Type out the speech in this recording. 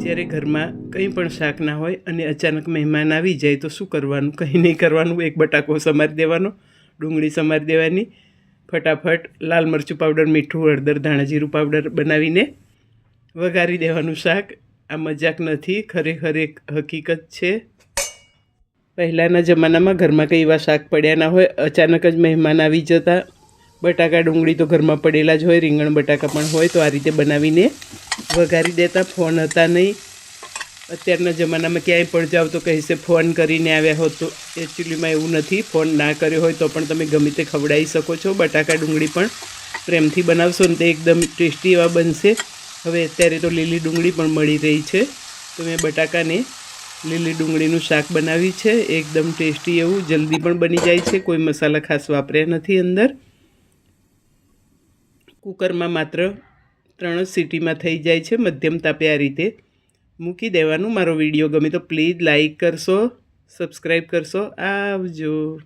જ્યારે ઘરમાં કંઈ પણ શાક ના હોય અને અચાનક મહેમાન આવી જાય તો શું કરવાનું? કંઈ નહીં કરવાનું. એક બટાકો સમારી દેવાનો, ડુંગળી સમારી દેવાની, ફટાફટ લાલ મરચું પાવડર, મીઠું, હળદર, ધાણા જીરું પાવડર બનાવીને વઘારી દેવાનું શાક. આ મજાક નથી, ખરેખર એક હકીકત છે. પહેલાંના જમાનામાં ઘરમાં કંઈ એવા શાક પડ્યા ના હોય. અચાનક જ મહેમાન આવી જતા. બટાકા, ડુંગળી તો ઘરમાં પડેલા જ હોય, રીંગણ, બટાકા પણ હોય તો આ રીતે બનાવીને વઘારી દેતા, ફોન હતા નહીં. અત્યારના જમાનામાં ક્યાંય પણ જાઓ તો કહેશે ફોન કરીને આવ્યા હો તો એકચ્યુઅલીમાં એવું નથી. ફોન ના કર્યો હોય તો પણ તમે ગમે તે ખવડાવી શકો છો. બટાકા ડુંગળી પણ પ્રેમથી બનાવશો ને તે એકદમ ટેસ્ટી એવા બનશે. હવે અત્યારે તો લીલી ડુંગળી પણ મળી રહી છે. તો મેં બટાકાને લીલી ડુંગળીનું શાક બનાવી છે. એકદમ ટેસ્ટી એવું, જલ્દી પણ બની જાય છે. કોઈ મસાલા ખાસ વાપર્યા નથી અંદર. કુકરમાં માત્ર ત્રણ સિટીમાં થઈ જાય છે મધ્યમ તાપે આ રીતે. મૂકી દેવાનું મારો વીડિયો ગમે તો પ્લીઝ લાઈક કરશો, સબસ્ક્રાઈબ કરશો. આવજો.